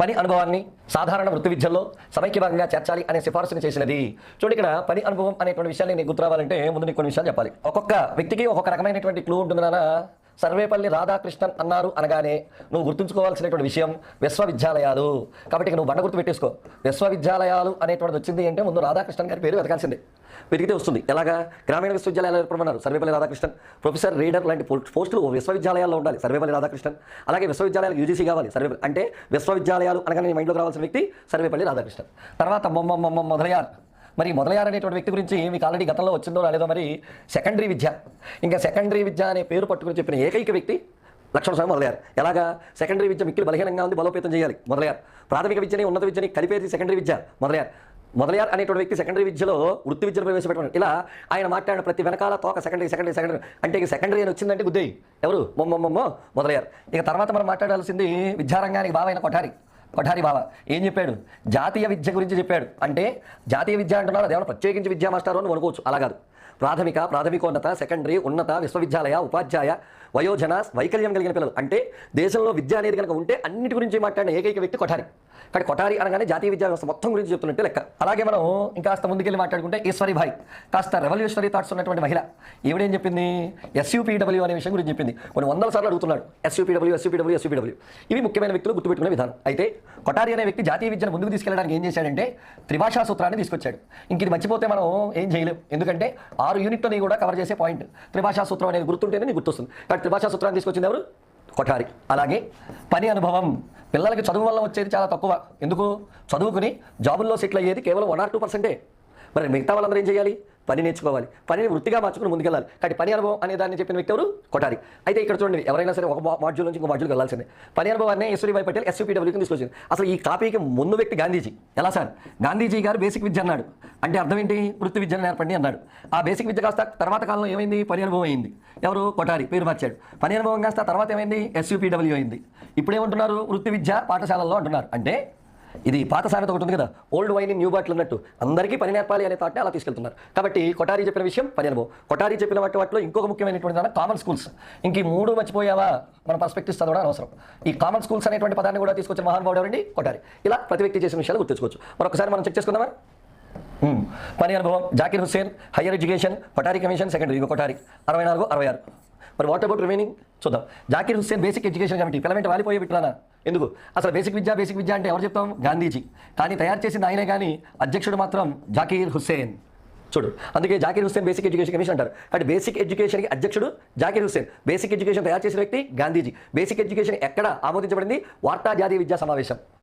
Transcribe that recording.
పని అనుభవాన్ని సాధారణ వృత్తి విద్యల్లో సమైక్య భాగంగా చేర్చాలి అనే సిఫార్సుని చేసినది. చూడండి ఇక్కడ పని అనుభవం అనేటువంటి విషయాన్ని నీకు గుర్తు రావాలంటే ముందు నీకు కొన్ని విషయాలు చెప్పాలి. ఒక్కొక్క వ్యక్తికి ఒక్కొక్క రకమైనటువంటి క్లూ ఉంటుంది నాన్న సర్వేపల్లి రాధాకృష్ణన్ అన్నారు అనగానే నువ్వు గుర్తుంచుకోవాల్సినటువంటి విషయం విశ్వవిద్యాలయాలు. కాబట్టి నువ్వు బండ గుర్తు పెట్టేసుకో. విశ్వవిద్యాలయాలు అనేటువంటిది వచ్చింది అంటే ముందు రాధాకృష్ణన్ గారి పేరు వెతకాల్సిందే. వెతికితే వస్తుంది. ఎలాగా? గ్రామీణ విశ్వవిద్యాలయాలు ఏర్పడమన్నారు సర్వేపల్లి రాధాకృష్ణన్. ప్రొఫెసర్ రీడర్ లాంటి పోస్టులు విశ్వవిద్యాలయాల్లో ఉండాలి. సర్వేపల్లి రాధాకృష్ణన్. అలాగే విశ్వవిద్యాలయాలు యూజీసీ కావాలి. సర్వే అంటే విశ్వవిద్యాలయాలు అనగానే నీ మైండ్లోకి రావాల్సిన వ్యక్తి సర్వేపల్లి రాధాకృష్ణన్. తర్వాత మొమ్మ మొమ్మ మొదలయ్యారు. మరి మొదలయ్యారనేటువంటి వ్యక్తి గురించి మీకు ఆల్రెడీ గతంలో వచ్చిందో రాలేదో మరి సెకండరీ విద్య. ఇంకా సెకండరీ విద్య అనే పేరు పట్టుకుని చెప్పిన ఏకైక వ్యక్తి లక్ష్మణ స్వామి మొదలయ్యారు. ఎలాగా? సెకండరీ విద్య మిక్కిలి బలహీనంగా ఉంది బలోపేతం చేయాలి. మొదలయ్యారు. ప్రాథమిక విద్యని ఉన్నత విద్యని కలిపేది సెకండరీ విద్య. మొదలయ్యారు. మొదలయ్యారు అనేటువంటి వ్యక్తి సెకండరీ విద్యలో వృత్తి విద్యను ప్రవేశపెట్టడం ఇలా ఆయన మాట్లాడిన ప్రతి వెనకాల తోక సెకండరీ సెకండరీ సెకండరీ అంటే ఇక సెకండరీ అని వచ్చిందంటే గుద్దేయి. ఎవరు? మొమ్మమ్మమ్మో మొదలయ్యారు. ఇక తర్వాత మనం మాట్లాడాల్సింది విద్యారంగానికి బావైన కొఠారి. కొఠారి బావ ఏం చెప్పాడు? జాతీయ విద్య గురించి చెప్పాడు. అంటే జాతీయ విద్య అంటున్నారు అదేమన్నా ప్రత్యేకించి విద్యా మాస్టారు అని అనుకోవచ్చు. అలా కాదు. ప్రాథమిక ప్రాథమికోన్నత సెకండరీ ఉన్నత విశ్వవిద్యాలయ ఉపాధ్యాయ వయోజన వైకల్యం కలిగిన పిల్లలు. అంటే దేశంలో విద్య అనేది కనుక ఉంటే అన్నిటి గురించి మాట్లాడిన ఏకైక వ్యక్తి కొఠారి. కానీ కొఠారి అనగానే జాతీయ విద్యా వ్యవస్థ మొత్తం గురించి చెప్తున్నట్టే లెక్క. అలాగే మనం ఇంకాస్త ముందుకెళ్ళి మాట్లాడుకుంటే ఈశ్వరి భాయ్ కాస్త రెవల్యూషనరీ థాట్స్ ఉన్నటువంటి మహిళ. ఏమిడేం చెప్పింది? ఎస్యూపీడబ్ల్యూ అనే విషయం గురించి చెప్పింది. కొన్ని వందల సార్లు అడుగుతున్నాడు. ఎస్యూపీడబ్ల్యూ ఎస్యూపీడబ్ల్యూ ఎస్యూపీడబ్ల్యూ ఇవి ముఖ్యమైన వ్యక్తులు గుర్తుపెట్టుకునే విధానం. అయితే కొఠారి అనే వ్యక్తి జాతీయ విద్యను ముందుకు తీసుకెళ్ళడానికి ఏం చేశాడంటే త్రిభాషా సూత్రాన్ని తీసుకొచ్చాడు. ఇంక ఇది మర్చిపోతే మనం ఏం చేయలేం. ఎందుకంటే ఆరు యూనిట్లని కూడా కవర్ చేసే పాయింట్ త్రిభాషా సూత్రం అనేది గుర్తుంటేనే నీకు గుర్తొస్తుంది. కాబట్టి త్రిభాషా సూత్రాన్ని తీసుకొచ్చింది ఎవరు? కొఠారి. అలాగే పని అనుభవం. పిల్లలకి చదువు వల్ల వచ్చేది చాలా తక్కువ. ఎందుకు? చదువుకుని జాబుల్లో సెటిల్ అయ్యేది కేవలం వన్ ఆర్ టూ పర్సెంటే మరి మిగతా వాళ్ళందరూ ఏం చేయాలి? పని నేర్చుకోవాలి. పనిని వృత్తిగా మార్చుకుని ముందుకెళ్ళాలి. కాబట్టి పని అనుభవం అనే దాన్ని చెప్పిన వ్యక్తి ఎవరు? కొటారి అయితే ఇక్కడ చూడండి ఎవరైనా సరే ఒక మాడ్యూల్ నుంచి ఇంకో మాడ్యూల్కి వెళ్ళాల్సిందే. పని అనుభవాన్ని ఎస్వీభాయ్ పటేల్ ఎస్యూపీడబ్ల్యూకి తీసుకొచ్చింది. అసలు ఈ కాపీకి ముందు వ్యక్తి గాంధీజీ. ఎలా సార్? గాంధీజీ గారు బేసిక్ విద్య అన్నాడు. అంటే అర్థం ఏంటి? వృత్తి విద్యను నేర్పండి అన్నాడు. ఆ బేసిక్ విద్య కాస్త తర్వాత కాలంలో ఏమైంది? పని అనుభవం అయింది. ఎవరు? కొఠారి. పేరు మార్చాడు. పని అనుభవం కాస్త తర్వాత ఏమైంది? ఎస్యూపీడబ్ల్యూ అయింది. ఇప్పుడు ఏమంటున్నారు వృత్తి విద్య పాఠశాలల్లో అంటున్నారు. అంటే ఇది పాత సామెత ఒకటి ఉంది కదా ఓల్డ్ వైన్ న్యూ బాటిల్ అన్నట్టు. అందరికీ పని నేర్పాలి అనే థాట్ని అలా తీసుకెళ్తున్నారు. కాబట్టి కొటారి చెప్పిన విషయం పని అనుభవం. కొటారి చెప్పిన వాటి వాటిలో ఇంకొక ముఖ్యమైనటువంటి దాని కామన్ స్కూల్స్ ఇంక ఈ మూడు మర్చిపోయావా? మన పర్స్పెక్టివ్స్ చదవడం అవసరం ఈ కామన్ స్కూల్స్ అనేటువంటి పదాన్ని కూడా తీసుకొచ్చిన మహానుభావుడు ఎవరండి? కొటారి ఇలా ప్రతి వ్యక్తి చేసిన విషయాలు గుర్తుంచుకోవచ్చు. మరొకసారి మనం చెక్ చేసుకుందామా? పని అనుభవం. Zakir Hussain higher education Kothari commission secondary ఇంకో కొటారి అరవై నాలుగు అరవై ఆరు. మరి వాట్ అబౌట్ రిమైనింగ్ చూద్దాం. Zakir Hussain basic education committee పిల్లమెంట్ వాలిపోయే పెట్టినా ఎందుకు? అసలు బేసిక్ విద్య బేసిక్ విద్య అంటే ఎవరు చెప్తాం? గాంధీజీ. కానీ తయారు చేసింది ఆయనే కానీ అధ్యక్షుడు మాత్రం జాకీర్ హుస్సేన్. చూడు. అందుకే Zakir Hussain basic education commission అంటారు. అంటే బేసిక్ ఎడ్యుకేషన్కి అధ్యక్షుడు జాకీర్ హుస్సేన్. బేసిక్ ఎడ్యుకేషన్ తయారు చేసిన వ్యక్తి గాంధీజీ. బేసిక్ ఎడ్యుకేషన్ ఎక్కడ ఆమోదించబడింది? వార్తా జాతీయ విద్యా సమావేశం.